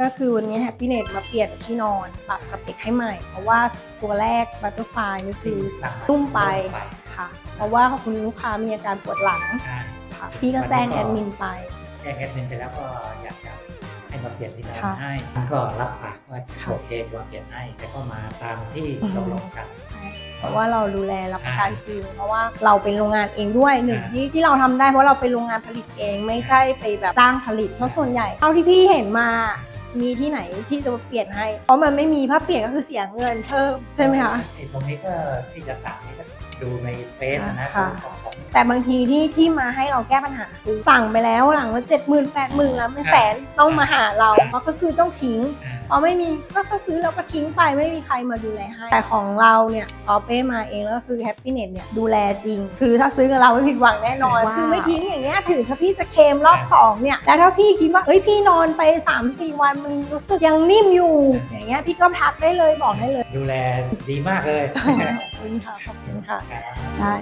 ก็คือวันนี้ Happiness มาเปลี่ยนที่นอนปรับสเปคให้ใหม่ เพราะว่าตัวแรก Butterfly นี่คือสั่งมานุ่มไปนุ่มไปค่ะ เพราะว่าคุณลูกค้ามีอาการปวดหลังใช่ค่ะพี่ก็แจ้งแอดมินไปแจ้งแอดมินไปแล้วก็อยากจะให้มาเปลี่ยนที่นอนค่ะให้มันก็รับปากว่าค่ะโอเคว่าเปลี่ยนให้แต่ก็มาตามที่ตกลงกันเพราะว่าเราดูแลรับประกันจริง เพราะว่าเราเป็นโรงงานเองด้วยหนึ่งที่ที่เราทำได้เพราะเราเป็นโรงงานผลิตเองไม่ใช่ไปแบบจ้างผลิต เพราะส่วนใหญ่เท่าที่พี่เห็นมา มีที่ไหนที่จะมาเปลี่ยนให้ เพราะมันไม่มีถ้าเปลี่ยนก็คือเสียเงินเพิ่มใช่ไหมคะไอ้ตรงนี้ก็ที่จะสั่งนี่ก็ดูในเฟซนะนะค่ะของของแต่บางทีที่ที่มาให้เราแก้ปัญหาคือสั่งไปแล้วหลังละเจ็ดหมื่นแปดหมื่นแล้วเป็นแสนต้องมาหาเราเพราะก็คือต้องทิ้งอ่า พอไม่มีก็ก็ซื้อแล้วก็ทิ้งไปไม่มีใครมาดูแลให้ แต่ของเราเนี่ยซอเป้มาเองแล้วก็คือแฮปปี้เน็ตเนี่ยดูแลจริง คือถ้าซื้อกับเราไม่ผิดหวังแน่นอน ว้าว คือไม่ทิ้งอย่างเงี้ยถึงถ้าพี่จะเคลมรอบสองเนี่ยแล้วถ้าพี่คิดว่าเอ้ยพี่นอนไป 3-4 วันมันรู้สึกยังนิ่มอยู่อย่างเงี้ยพี่ก็ทักได้เลยบอกได้เลยดูแลดีมากเลย ขอบคุณค่ะขอบคุณค่ะครับได้